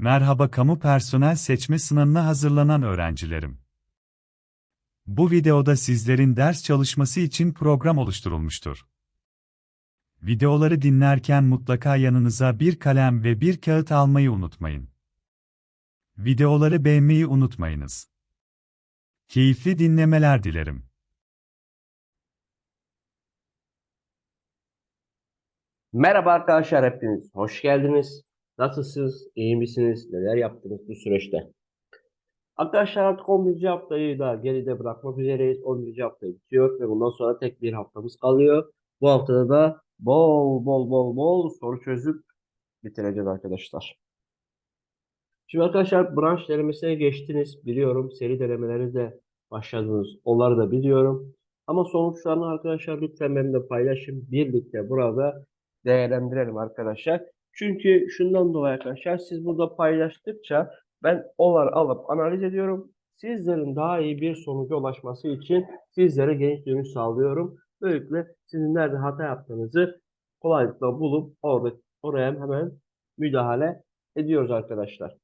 Merhaba kamu personel seçme sınavına hazırlanan öğrencilerim. Bu videoda sizlerin ders çalışması için program oluşturulmuştur. Videoları dinlerken mutlaka yanınıza bir kalem ve bir kağıt almayı unutmayın. Videoları beğenmeyi unutmayınız. Keyifli dinlemeler dilerim. Merhaba arkadaşlar hepiniz. Hoş geldiniz. Nasılsınız? İyi misiniz? Neler yaptınız bu süreçte? Arkadaşlar artık 11. haftayı da geride bırakmak üzereyiz. 11. hafta bitiyor ve bundan sonra tek bir haftamız kalıyor. Bu haftada da bol bol bol bol soru çözüp bitireceğiz arkadaşlar. Şimdi arkadaşlar branş denemesine geçtiniz. Biliyorum seri denemeleri de başladınız. Onları da biliyorum. Ama sonuçlarını arkadaşlar lütfen benimle paylaşın. Birlikte burada değerlendirelim arkadaşlar. Çünkü şundan dolayı arkadaşlar siz burada paylaştıkça ben onları alıp analiz ediyorum. Sizlerin daha iyi bir sonuca ulaşması için sizlere geniş dönüş sağlıyorum. Böylelikle sizin nerede hata yaptığınızı kolaylıkla bulup orada oraya hemen müdahale ediyoruz arkadaşlar.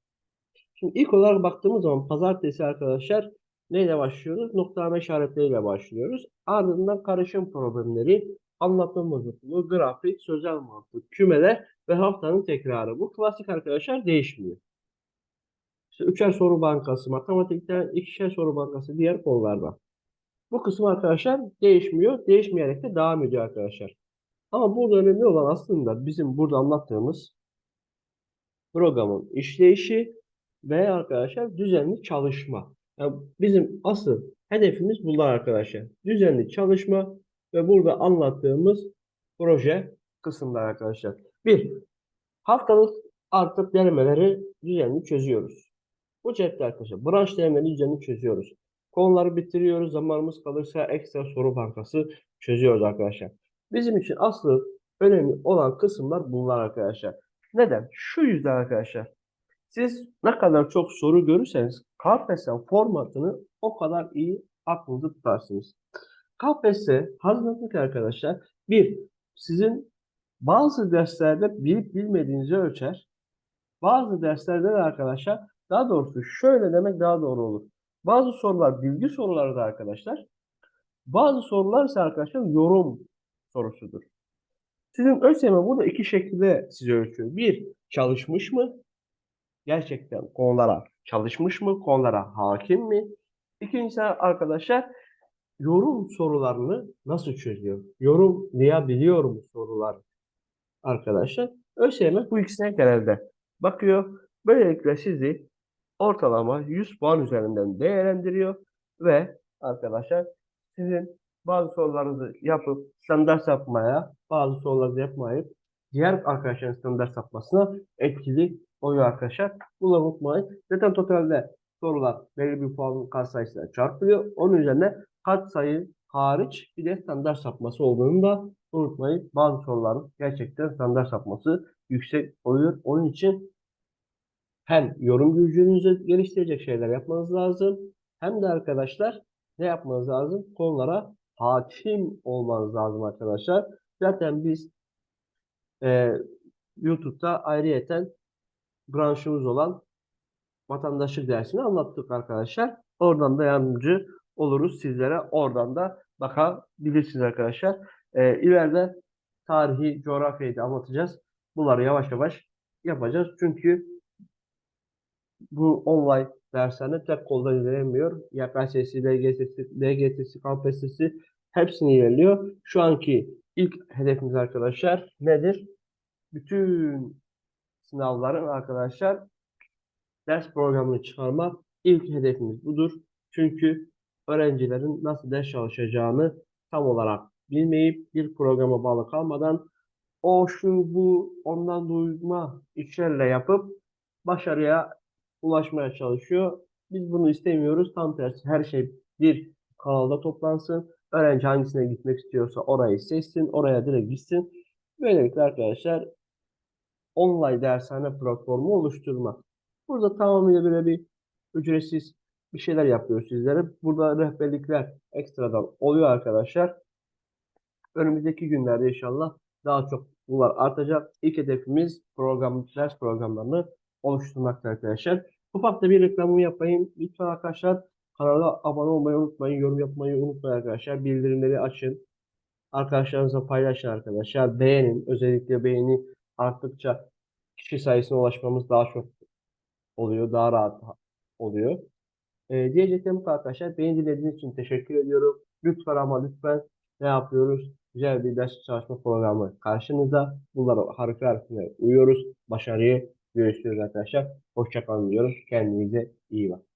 Şimdi ilk olarak baktığımız zaman pazartesi arkadaşlar neyle başlıyoruz? Noktalama işaretleriyle başlıyoruz. Ardından karışım problemleri, anlatma bozukluğu, grafik, sözel mantık, kümeler ve haftanın tekrarı. Bu klasik arkadaşlar değişmiyor. İşte üçer soru bankası, matematikten ikişer soru bankası diğer konularda. Bu kısım arkadaşlar değişmiyor. Değişmeyerek de devam ediyor arkadaşlar. Ama burada önemli olan aslında bizim burada anlattığımız programın işleyişi ve arkadaşlar düzenli çalışma. Yani bizim asıl hedefimiz bunlar arkadaşlar. Düzenli çalışma ve burada anlattığımız proje kısımlar arkadaşlar. Bir, haftalık artık denemeleri düzenli çözüyoruz. Bu cepte arkadaşlar branş denemeleri düzenli çözüyoruz. Konuları bitiriyoruz. Zamanımız kalırsa ekstra soru bankası çözüyoruz arkadaşlar. Bizim için asıl önemli olan kısımlar bunlar arkadaşlar. Neden? Şu yüzden arkadaşlar. Siz ne kadar çok soru görürseniz KPSS formatını o kadar iyi aklınızda tutarsınız. KPSS hazırlık arkadaşlar bir sizin bazı derslerde bilip bilmediğinizi ölçer. Bazı derslerde de arkadaşlar daha doğrusu şöyle demek daha doğru olur. Bazı sorular bilgi soruları da arkadaşlar. Bazı sorular ise arkadaşlar yorum sorusudur. Sizin ÖSYM burada iki şekilde size ölçüyor. Bir, çalışmış mı? Gerçekten konulara çalışmış mı? Konulara hakim mi? İkincisi arkadaşlar yorum sorularını nasıl çözüyor? Yorumlayabiliyor mu sorular arkadaşlar? ÖSYM bu ikisine genelde bakıyor. Böylelikle sizi ortalama 100 puan üzerinden değerlendiriyor ve arkadaşlar sizin bazı sorularınızı yapıp standart yapmaya, bazı soruları yapmayıp diğer arkadaşların standart yapmasına etkili oluyor arkadaşlar. Bunu unutmayın. Zaten totalde sorular belli bir puanın katsayısıyla çarpılıyor. Onun üzerine katsayı hariç bir de standart sapması olduğunu da unutmayın. Bazı soruların gerçekten standart sapması yüksek oluyor. Onun için hem yorum gücünüzü geliştirecek şeyler yapmanız lazım. Hem de arkadaşlar ne yapmanız lazım? Konulara hakim olmanız lazım arkadaşlar. Zaten biz e, YouTube'da ayrıyeten branşımız olan vatandaşlık dersini anlattık arkadaşlar. Oradan da yardımcı oluruz sizlere. Oradan da bakabilirsiniz arkadaşlar. E, ileride tarihi, coğrafyayı da anlatacağız. Bunları yavaş yavaş yapacağız. Çünkü bu online derslerine tek koldan ilerlemiyor. YKS'si, LGS'si, LGT'si, KPSS'si hepsini ilerliyor. Şu anki ilk hedefimiz arkadaşlar nedir? Bütün sınavların arkadaşlar ders programını çıkarmak ilk hedefimiz budur. Çünkü öğrencilerin nasıl ders çalışacağını tam olarak bilmeyip bir programa bağlı kalmadan o şu bu ondan duyma işlerle yapıp başarıya ulaşmaya çalışıyor. Biz bunu istemiyoruz. Tam tersi her şey bir kanalda toplansın. Öğrenci hangisine gitmek istiyorsa orayı seçsin. Oraya direkt gitsin. Böylelikle arkadaşlar online dershane platformu oluşturmak. Burada tamamıyla böyle bir ücretsiz bir şeyler yapıyoruz sizlere. Burada rehberlikler ekstradan oluyor arkadaşlar. Önümüzdeki günlerde inşallah daha çok bunlar artacak. İlk hedefimiz program, ders programlarını oluşturmakta arkadaşlar. Ufak da bir reklamımı yapayım. Lütfen arkadaşlar kanala abone olmayı unutmayın. Yorum yapmayı unutmayın arkadaşlar. Bildirimleri açın. Arkadaşlarınızla paylaşın arkadaşlar. Beğenin. Özellikle beğeni arttıkça kişi sayısına ulaşmamız daha çok oluyor. Daha rahat oluyor. Diyeceklerim bu arkadaşlar. Beni dinlediğiniz için teşekkür ediyorum. Lütfen ama lütfen ne yapıyoruz? Güzel bir ders çalışma programı karşınızda. Bunlara harfi harfine uyuyoruz. Başarıyı görüşürüz arkadaşlar. Hoşçakalın diyorum. Kendinize iyi bakın.